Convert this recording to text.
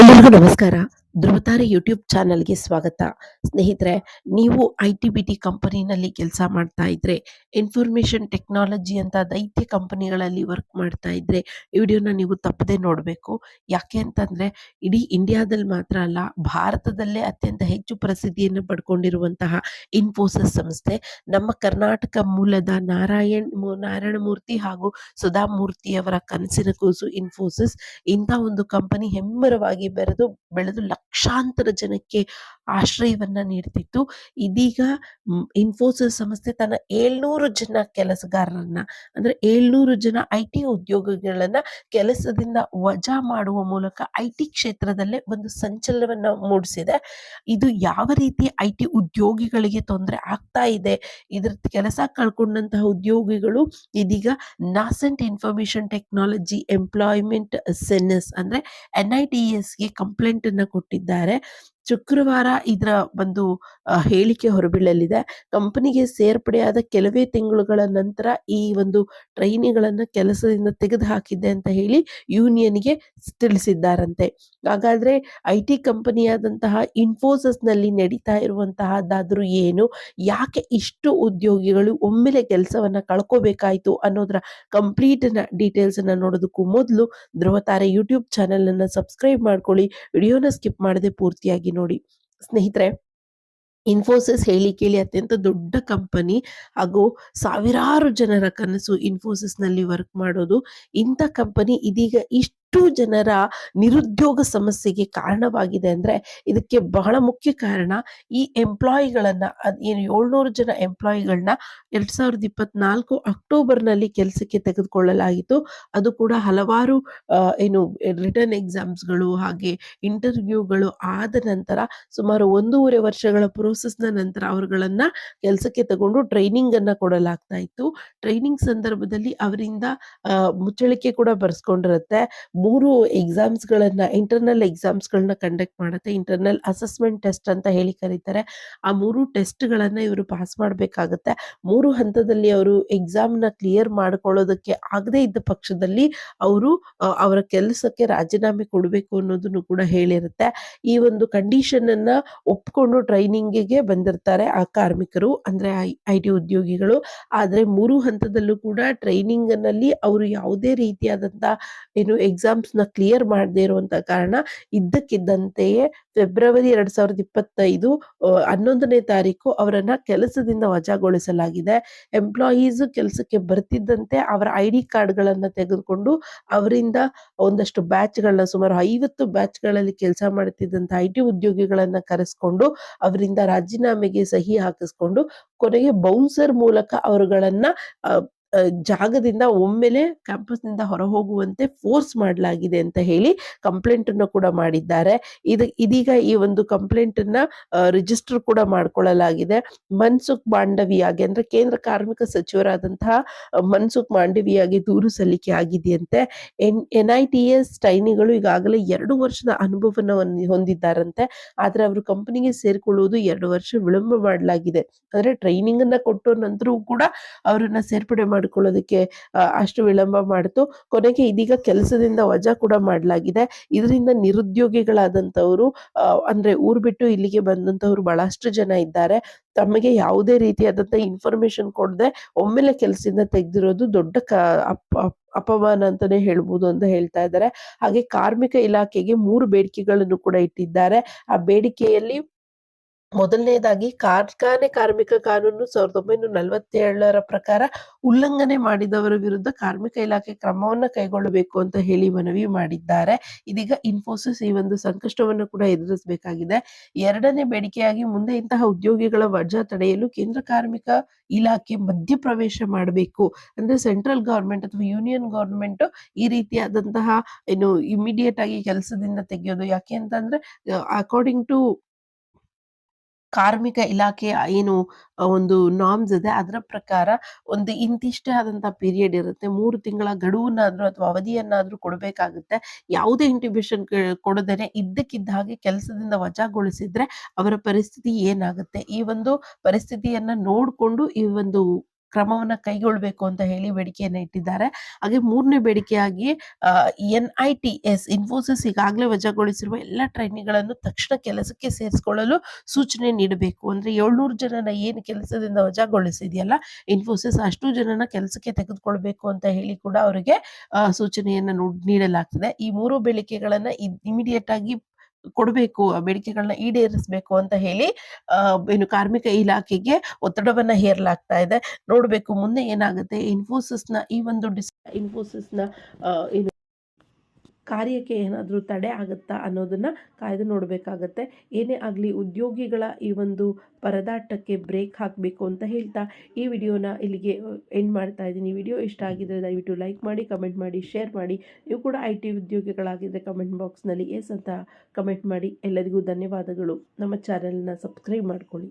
ಎಲ್ಲರಿಗೂ ನಮಸ್ಕಾರ. ಧ್ರುವತಾರೆ ಯೂಟ್ಯೂಬ್ ಚಾನಲ್ಗೆ ಸ್ವಾಗತ. ಸ್ನೇಹಿತರೆ, ನೀವು ಐ ಟಿ ಬಿ ಟಿ ಕಂಪನಿನಲ್ಲಿ ಕೆಲಸ ಮಾಡ್ತಾ ಇದ್ರೆ ಇನ್ಫಾರ್ಮೇಶನ್ ಟೆಕ್ನಾಲಜಿ ಅಂತ ದೈತ್ಯ ಕಂಪನಿಗಳಲ್ಲಿ ವರ್ಕ್ ಮಾಡ್ತಾ ಇದ್ರೆ, ಈ ವಿಡಿಯೋನ ನೀವು ತಪ್ಪದೆ ನೋಡಬೇಕು. ಯಾಕೆ ಅಂತಂದ್ರೆ, ಇಡೀ ಇಂಡಿಯಾದಲ್ಲಿ ಮಾತ್ರ ಅಲ್ಲ, ಭಾರತದಲ್ಲೇ ಅತ್ಯಂತ ಹೆಚ್ಚು ಪ್ರಸಿದ್ಧಿಯನ್ನು ಪಡ್ಕೊಂಡಿರುವಂತಹ ಇನ್ಫೋಸಿಸ್ ಸಂಸ್ಥೆ, ನಮ್ಮ ಕರ್ನಾಟಕ ಮೂಲದ ನಾರಾಯಣ್ ನಾರಾಯಣ ಮೂರ್ತಿ ಹಾಗೂ ಸುಧಾ ಮೂರ್ತಿಯವರ ಕನಸಿನ ಕೂಸು ಇನ್ಫೋಸಿಸ್ ಇಂಥ ಒಂದು ಕಂಪನಿ ಹೆಮ್ಮರವಾಗಿ ಬೆರೆದು, ಬೆಳೆದು ಲಕ್ಷಾಂತರ ಜನಕ್ಕೆ ಆಶ್ರಯವನ್ನ ನೀಡ್ತಿತ್ತು. ಇದೀಗ ಇನ್ಫೋಸಿಸ್ ಸಂಸ್ಥೆ ತನ್ನ ಏಳ್ನೂರು ಜನ ಕೆಲಸಗಾರರನ್ನ, ಅಂದ್ರೆ ಏಳ್ನೂರು ಜನ ಐ ಟಿ ಉದ್ಯೋಗಿಗಳನ್ನ ಕೆಲಸದಿಂದ ವಜಾ ಮಾಡುವ ಮೂಲಕ ಐ ಟಿ ಕ್ಷೇತ್ರದಲ್ಲೇ ಒಂದು ಸಂಚಲನವನ್ನ ಮೂಡಿಸಿದೆ. ಇದು ಯಾವ ರೀತಿ ಐ ಟಿ ಉದ್ಯೋಗಿಗಳಿಗೆ ತೊಂದರೆ ಆಗ್ತಾ ಇದೆ, ಇದ್ರ ಕೆಲಸ ಕಳ್ಕೊಂಡಂತಹ ಉದ್ಯೋಗಿಗಳು ಇದೀಗ nascent information technology employment senate ಅಂದ್ರೆ ಎನ್ ಐ ಟಿ ಎಸ್ಗೆ ಕಂಪ್ಲೇಂಟ್ ಅನ್ನ ಕೊಟ್ಟಿದ್ದಾರೆ. ಇದ್ದಾರೆ. ಶುಕ್ರವಾರ ಇದರ ಒಂದು ಹೇಳಿಕೆ ಹೊರಬೀಳಲಿದೆ. ಕಂಪನಿಗೆ ಸೇರ್ಪಡೆಯಾದ ಕೆಲವೇ ತಿಂಗಳುಗಳ ನಂತರ ಈ ಒಂದು ಟ್ರೈನಿಗಳನ್ನು ಕೆಲಸದಿಂದ ತೆಗೆದು ಹಾಕಿದ್ದೆ ಅಂತ ಹೇಳಿ ಯೂನಿಯನ್ಗೆ ತಿಳಿಸಿದ್ದಾರಂತೆ. ಹಾಗಾದ್ರೆ ಐ ಟಿ ಕಂಪನಿಯಾದಂತಹ ಇನ್ಫೋಸಿಸ್ನಲ್ಲಿ ನಡೀತಾ ಇರುವಂತಹದ್ದಾದರೂ ಏನು, ಯಾಕೆ ಇಷ್ಟು ಉದ್ಯೋಗಿಗಳು ಒಮ್ಮೆಲೆ ಕೆಲಸವನ್ನ ಕಳ್ಕೋಬೇಕಾಯಿತು ಅನ್ನೋದರ ಕಂಪ್ಲೀಟ್ ಡೀಟೇಲ್ಸನ್ನು ನೋಡೋದಕ್ಕೂ ಮೊದಲು ಧ್ರುವತಾರೆ ಯೂಟ್ಯೂಬ್ ಚಾನೆಲ್ ಅನ್ನ ಸಬ್ಸ್ಕ್ರೈಬ್ ಮಾಡ್ಕೊಳ್ಳಿ. ವಿಡಿಯೋನ ಸ್ಕಿಪ್ ಮಾಡದೆ ಪೂರ್ತಿಯಾಗಿ ಸ್ನೇಹಿತರೆ ಇನ್ಫೋಸಿಸ್ ಹೇಳಿ ಕೇಳಿ ಅತ್ಯಂತ ದೊಡ್ಡ ಕಂಪನಿ ಹಾಗೂ ಸಾವಿರಾರು ಜನರ ಕನಸು ಇನ್ಫೋಸಿಸ್ನಲ್ಲಿ ವರ್ಕ್ ಮಾಡೋದು. ಇಂಥ ಕಂಪನಿ ಇದೀಗ ಇಷ್ಟು ಜನರ ನಿರುದ್ಯೋಗ ಸಮಸ್ಯೆಗೆ ಕಾರಣವಾಗಿದೆ ಅಂದ್ರೆ ಇದಕ್ಕೆ ಬಹಳ ಮುಖ್ಯ ಕಾರಣ ಈ ಎಂಪ್ಲಾಯಿಗಳನ್ನ ಏನು ಏಳ್ನೂರು ಜನ ಎಂಪ್ಲಾಯಿಗಳನ್ನ ಎರಡ್ ಸಾವಿರದ ಇಪ್ಪತ್ನಾಲ್ಕು ಅಕ್ಟೋಬರ್ನಲ್ಲಿ ಕೆಲಸಕ್ಕೆ ತೆಗೆದುಕೊಳ್ಳಲಾಗಿತ್ತು. ಅದು ಕೂಡ ಹಲವಾರು ಏನು ರಿಟರ್ನ್ ಎಕ್ಸಾಮ್ಸ್ಗಳು ಹಾಗೆ ಇಂಟರ್ವ್ಯೂಗಳು ಆದ ನಂತರ ಸುಮಾರು ಒಂದೂವರೆ ವರ್ಷಗಳ ಪ್ರೋಸೆಸ್ನ ನಂತರ ಅವರುಗಳನ್ನ ಕೆಲಸಕ್ಕೆ ತಗೊಂಡು ಟ್ರೈನಿಂಗ್ ಅನ್ನ ಕೊಡಲಾಗ್ತಾ ಇತ್ತು. ಟ್ರೈನಿಂಗ್ ಸಂದರ್ಭದಲ್ಲಿ ಅವರಿಂದ ಮುಚ್ಚಳಿಕೆ ಕೂಡ ಬರ್ಸ್ಕೊಂಡಿರುತ್ತೆ. ಮೂರು ಎಕ್ಸಾಮ್ಸ್ ಗಳನ್ನ ಇಂಟರ್ನಲ್ ಎಕ್ಸಾಮ್ಸ್ ಗಳನ್ನ ಕಂಡಕ್ಟ್ ಮಾಡುತ್ತೆ. ಇಂಟರ್ನಲ್ ಅಸೆಸ್ಮೆಂಟ್ ಟೆಸ್ಟ್ ಅಂತ ಹೇಳಿ ಕರೀತಾರೆ. ಆ ಮೂರು ಟೆಸ್ಟ್ ಗಳನ್ನ ಇವರು ಪಾಸ್ ಮಾಡಬೇಕಾಗತ್ತೆ. ಮೂರು ಹಂತದಲ್ಲಿ ಅವರು ಎಕ್ಸಾಮ್ನ ಕ್ಲಿಯರ್ ಮಾಡ್ಕೊಳ್ಳೋದಕ್ಕೆ ಆಗದೇ ಇದ್ದ ಪಕ್ಷದಲ್ಲಿ ಅವರು ಅವರ ಕೆಲಸಕ್ಕೆ ರಾಜೀನಾಮೆ ಕೊಡಬೇಕು ಅನ್ನೋದನ್ನು ಕೂಡ ಹೇಳಿರುತ್ತೆ. ಈ ಒಂದು ಕಂಡೀಷನ್ ಅನ್ನ ಒಪ್ಕೊಂಡು ಟ್ರೈನಿಂಗಿಗೆ ಬಂದಿರ್ತಾರೆ ಆ ಕಾರ್ಮಿಕರು, ಅಂದ್ರೆ ಐ ಟಿ ಉದ್ಯೋಗಿಗಳು. ಆದರೆ ಮೂರು ಹಂತದಲ್ಲೂ ಕೂಡ ಟ್ರೈನಿಂಗ್ನಲ್ಲಿ ಅವರು ಯಾವುದೇ ರೀತಿಯಾದಂತ ಏನು ಎಕ್ಸಾಮ್ಸ್ ನ ಕ್ಲಿಯರ್ ಮಾಡದೇ ಇರುವಂತ ಕಾರಣ ಇದ್ದಕ್ಕಿದ್ದಂತೆಯೇ ಫೆಬ್ರವರಿ ಎರಡ್ ಸಾವಿರದ ಇಪ್ಪತ್ತೈದು ಹನ್ನೊಂದನೇ ತಾರೀಕು ಅವರನ್ನ ಕೆಲಸದಿಂದ ವಜಾಗೊಳಿಸಲಾಗಿದೆ. ಎಂಪ್ಲಾಯೀಸ್ ಕೆಲಸಕ್ಕೆ ಬರ್ತಿದ್ದಂತೆ ಅವರ ಐ ಡಿ ಕಾರ್ಡ್ಗಳನ್ನ ತೆಗೆದುಕೊಂಡು ಅವರಿಂದ ಒಂದಷ್ಟು ಬ್ಯಾಚ್ಗಳನ್ನ ಸುಮಾರು ಐವತ್ತು ಬ್ಯಾಚ್ಗಳಲ್ಲಿ ಕೆಲಸ ಮಾಡುತ್ತಿದ್ದಂತ ಐ ಟಿ ಉದ್ಯೋಗಿಗಳನ್ನ ಕರೆಸ್ಕೊಂಡು ಅವರಿಂದ ರಾಜೀನಾಮೆಗೆ ಸಹಿ ಹಾಕಿಸ್ಕೊಂಡು ಕೊನೆಗೆ ಬೌನ್ಸರ್ ಮೂಲಕ ಅವರುಗಳನ್ನ ಜಾಗದಿಂದ ಒಮ್ಮೆಲೆ ಕ್ಯಾಂಪಸ್ನಿಂದ ಹೊರ ಹೋಗುವಂತೆ ಫೋರ್ಸ್ ಮಾಡಲಾಗಿದೆ ಅಂತ ಹೇಳಿ ಕಂಪ್ಲೇಂಟ್ ಅನ್ನು ಕೂಡ ಮಾಡಿದ್ದಾರೆ. ಇದು, ಇದೀಗ ಈ ಒಂದು ಕಂಪ್ಲೇಂಟ್ ಅನ್ನ ರಿಜಿಸ್ಟರ್ ಕೂಡ ಮಾಡ್ಕೊಳ್ಳಲಾಗಿದೆ. ಮನ್ಸುಖ್ ಮಾಂಡವಿಯಾಗಿ ಅಂದ್ರೆ ಕೇಂದ್ರ ಕಾರ್ಮಿಕ ಸಚಿವರಾದಂತಹ ಮನ್ಸುಖ್ ಮಾಂಡವಿಯಾಗಿ ದೂರು ಸಲ್ಲಿಕೆ ಆಗಿದೆಯಂತೆ. N N I T S ಟೈನಿಗಳು ಈಗಾಗಲೇ ಎರಡು ವರ್ಷದ ಅನುಭವವನ್ನು ಹೊಂದಿ- ಹೊಂದಿದ್ದಾರಂತೆ. ಆದ್ರೆ ಅವರು ಕಂಪನಿಗೆ ಸೇರ್ಕೊಳ್ಳುವುದು ಎರಡು ವರ್ಷ ವಿಳಂಬ ಮಾಡಲಾಗಿದೆ. ಅಂದ್ರೆ ಟ್ರೈನಿಂಗ್ ಅನ್ನ ಕೊಟ್ಟ ನಂತರವೂ ಕೂಡ ಅವರನ್ನ ಸೇರ್ಪಡೆ ಮಾಡ್ಕೊಳ್ಳೋದಕ್ಕೆ ಅಷ್ಟು ವಿಳಂಬ ಮಾಡಿತು. ಕೊನೆಗೆ ಇದೀಗ ಕೆಲಸದಿಂದ ವಜಾ ಕೂಡ ಮಾಡಲಾಗಿದೆ. ಇದರಿಂದ ನಿರುದ್ಯೋಗಿಗಳಾದಂತವರು ಅಂದರೆ ಊರ್ ಬಿಟ್ಟು ಇಲ್ಲಿಗೆ ಬಂದಂಥವ್ರು ಬಹಳಷ್ಟು ಜನ ಇದ್ದಾರೆ. ತಮಗೆ ಯಾವುದೇ ರೀತಿಯಾದಂಥ ಇನ್ಫಾರ್ಮೇಶನ್ ಕೊಡದೆ ಒಮ್ಮೆಲೆ ಕೆಲಸದಿಂದ ತೆಗೆದಿರೋದು ದೊಡ್ಡ ಕ, ಅಪ, ಅಪ- ಅಪಮಾನ ಅಂತಾನೆ ಹೇಳ್ಬೋದು ಅಂತ ಹೇಳ್ತಾ ಇದ್ದಾರೆ. ಹಾಗೆ ಕಾರ್ಮಿಕ ಇಲಾಖೆಗೆ ಮೂರು ಬೇಡಿಕೆಗಳನ್ನು ಕೂಡ ಇಟ್ಟಿದ್ದಾರೆ. ಆ ಬೇಡಿಕೆಯಲ್ಲಿ ಮೊದಲನೇದಾಗಿ ಕಾರ್ಖಾನೆ ಕಾರ್ಮಿಕ ಕಾನೂನು ಸಾವಿರದ ಒಂಬೈನೂರ ನಲವತ್ತೇಳರ ಪ್ರಕಾರ ಉಲ್ಲಂಘನೆ ಮಾಡಿದವರ ವಿರುದ್ಧ ಕಾರ್ಮಿಕ ಇಲಾಖೆ ಕ್ರಮವನ್ನು ಕೈಗೊಳ್ಳಬೇಕು ಅಂತ ಹೇಳಿ ಮನವಿ ಮಾಡಿದ್ದಾರೆ. ಇದೀಗ ಇನ್ಫೋಸಿಸ್ ಈ ಒಂದು ಸಂಕಷ್ಟವನ್ನು ಕೂಡ ಎದುರಿಸಬೇಕಾಗಿದೆ. ಎರಡನೇ ಬೇಡಿಕೆಯಾಗಿ ಮುಂದೆ ಇಂತಹ ಉದ್ಯೋಗಿಗಳ ವಜಾ ತಡೆಯಲು ಕೇಂದ್ರ ಕಾರ್ಮಿಕ ಇಲಾಖೆ ಮಧ್ಯಪ್ರವೇಶ ಮಾಡಬೇಕು. ಅಂದ್ರೆ ಸೆಂಟ್ರಲ್ ಗವರ್ಮೆಂಟ್ ಅಥವಾ ಯೂನಿಯನ್ ಗವರ್ಮೆಂಟ್ ಈ ರೀತಿಯಾದಂತಹ ಏನು ಇಮಿಡಿಯೇಟ್ ಆಗಿ ಕೆಲಸದಿಂದ ತೆಗೆಯೋದು ಯಾಕೆ ಅಂತಂದ್ರೆ ಅಕಾರ್ಡಿಂಗ್ ಟು ಕಾರ್ಮಿಕ ಇಲಾಖೆ ಏನು ಒಂದು ನಾಮ್ಸ್ ಇದೆ, ಅದರ ಪ್ರಕಾರ ಒಂದು ಇಂತಿಷ್ಟೇ ಆದಂತ ಪೀರಿಯಡ್ ಇರುತ್ತೆ. ಮೂರು ತಿಂಗಳ ಗಡುವನ್ನಾದ್ರೂ ಅಥವಾ ಅವಧಿಯನ್ನಾದ್ರೂ ಕೊಡಬೇಕಾಗುತ್ತೆ. ಯಾವುದೇ ಇಂಟಿಬ್ಯೂಷನ್ ಕೊಡದೇನೆ ಇದ್ದಕ್ಕಿದ್ದ ಹಾಗೆ ಕೆಲಸದಿಂದ ವಜಾಗೊಳಿಸಿದ್ರೆ ಅವರ ಪರಿಸ್ಥಿತಿ ಏನಾಗುತ್ತೆ? ಈ ಒಂದು ಪರಿಸ್ಥಿತಿಯನ್ನ ನೋಡ್ಕೊಂಡು ಈ ಒಂದು ಕ್ರಮವನ್ನ ಕೈಗೊಳ್ಳಬೇಕು ಅಂತ ಹೇಳಿ ಬೇಡಿಕೆಯನ್ನ ಇಟ್ಟಿದ್ದಾರೆ. ಹಾಗೆ ಮೂರನೇ ಬೇಡಿಕೆಯಾಗಿ N I T S, Infosys ಈಗಾಗಲೇ ವಜಾಗೊಳಿಸಿರುವ ಎಲ್ಲ ಟ್ರೈನಿಗಳನ್ನು ತಕ್ಷಣ ಕೆಲಸಕ್ಕೆ ಸೇರಿಸಿಕೊಳ್ಳಲು ಸೂಚನೆ ನೀಡಬೇಕು. ಅಂದ್ರೆ ಏಳ್ನೂರು ಜನನ ಏನು ಕೆಲಸದಿಂದ ವಜಾಗೊಳಿಸಿದೆಯಲ್ಲ, ಇನ್ಫೋಸಿಸ್ ಅಷ್ಟು ಜನನ ಕೆಲಸಕ್ಕೆ ತೆಗೆದುಕೊಳ್ಬೇಕು ಅಂತ ಹೇಳಿ ಕೂಡ ಅವರಿಗೆ ಸೂಚನೆಯನ್ನು ಸೂಚನೆಯನ್ನ ನೋಡ್- ನೀಡಲಾಗ್ತದೆ. ಈ ಮೂರು ಬೇಡಿಕೆಗಳನ್ನ ಇಮಿಡಿಯೇಟ್ ಆಗಿ ಕೊಡಬೇಕು ಬೇಡಿಕೆಗಳನ್ನ ಈಡೇರಿಸಬೇಕು ಅಂತ ಹೇಳಿ ಏನು ಕಾರ್ಮಿಕ ಇಲಾಖೆಗೆ ಒತ್ತಡವನ್ನ ಹೇರಲಾಗ್ತಾ ಇದೆ. ನೋಡ್ಬೇಕು, ಮುಂದೆ ಏನಾಗುತ್ತೆ ಇನ್ಫೋಸಿಸ್ನ ಈ ಒಂದು ಡಿಸ್ ಇನ್ಫೋಸಿಸ್ನ ಏನು ಕಾರ್ಯಕ್ಕೆ ಏನಾದರೂ ತಡೆ ಆಗುತ್ತಾ ಅನ್ನೋದನ್ನು ಕಾಯ್ದು ನೋಡಬೇಕಾಗತ್ತೆ. ಏನೇ ಆಗಲಿ ಉದ್ಯೋಗಿಗಳ ಈ ಒಂದು ಪರದಾಟಕ್ಕೆ ಬ್ರೇಕ್ ಹಾಕಬೇಕು ಅಂತ ಹೇಳ್ತಾ ಈ ವಿಡಿಯೋನ ಇಲ್ಲಿಗೆ ಎಂಡ್ ಮಾಡ್ತಾ ಇದ್ದೀನಿ. ವಿಡಿಯೋ ಇಷ್ಟ ಆಗಿದ್ರೆ ದಯವಿಟ್ಟು ಲೈಕ್ ಮಾಡಿ, ಕಮೆಂಟ್ ಮಾಡಿ, ಶೇರ್ ಮಾಡಿ. ನೀವು ಕೂಡ ಐ ಟಿ ಉದ್ಯೋಗಿಗಳಾಗಿದ್ದರೆ ಕಮೆಂಟ್ ಬಾಕ್ಸ್ನಲ್ಲಿ ಎಸ್ ಅಂತ ಕಮೆಂಟ್ ಮಾಡಿ. ಎಲ್ಲರಿಗೂ ಧನ್ಯವಾದಗಳು. ನಮ್ಮ ಚಾನೆಲ್ನ ಸಬ್ಸ್ಕ್ರೈಬ್ ಮಾಡ್ಕೊಳ್ಳಿ.